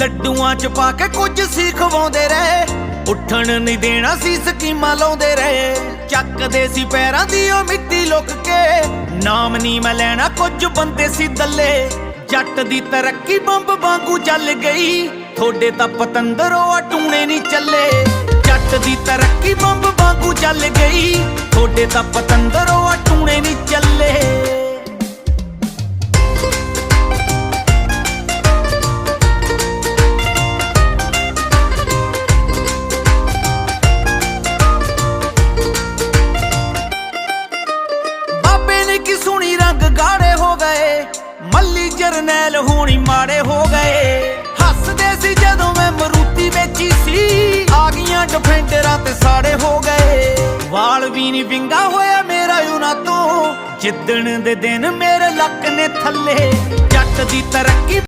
ਲੱਡੂਆਂ ਚ ਪਾ ਕੇ ਕੁਝ ਸੀ ਖਵਾਉਂਦੇ ਰਹੇ। ਉੱਠਣ ਨਹੀਂ ਦੇਣਾ ਸੀ ਸਕੀਮਾਂ ਲਾਉਂਦੇ ਰਹੇ। ਚੱਕਦੇ ਸੀ ਪੈਰਾਂ ਦੀ ਉਹ ਮਿੱਟੀ ਲੁੱਕ ਕੇ। ਨਾਮ ਨਹੀਂ ਮੈਂ ਲੈਣਾ, ਕੁਝ ਬੰਦੇ ਸੀ ਦੱਲੇ। ਜੱਟ ਦੀ ਤਰੱਕੀ ਬੰਬ ਵਾਂਗੂ ਚੱਲ ਗਈ। ਥੋੜੇ ਤਾਂ ਪਤੰਦਰੋਂ ਆ ਟੂਣੇ ਨਹੀਂ ਚੱਲੇ। ਜੱਟ ਦੀ ਤਰੱਕੀ ਬੰਬ ਵਾਂਗੂ ਚੱਲ ਗਈ। ਥੋੜੇ ਤਾਂ ਪਤੰਦਰੋਂ ਮੱਲੀ ਜਰਨੈਲ ਹੋਣੀ ਮਾੜੇ ਹੋ ਗਏ। ਹੱਸਦੇ ਸੀ ਜਦੋਂ ਮੈਂ ਮਰੂਤੀ ਵੇਚੀ ਸੀ। ਆ ਗਈਆਂ ਡਿਫੈਂਡਰਾਂ ਤੇ ਸਾੜੇ ਹੋ ਗਏ। ਵਾਲ ਵੀ ਨਹੀਂ ਵਿੰਗਾ ਹੋਇਆ ਮੇਰਾ ਉਹਨਾਂ ਤੋਂ। ਜਿੱਦਣ ਦੇ ਦਿਨ ਮੇਰੇ ਲੱਕ ਨੇ ਥੱਲੇ। ਜੱਟ ਦੀ ਤਰੱਕੀ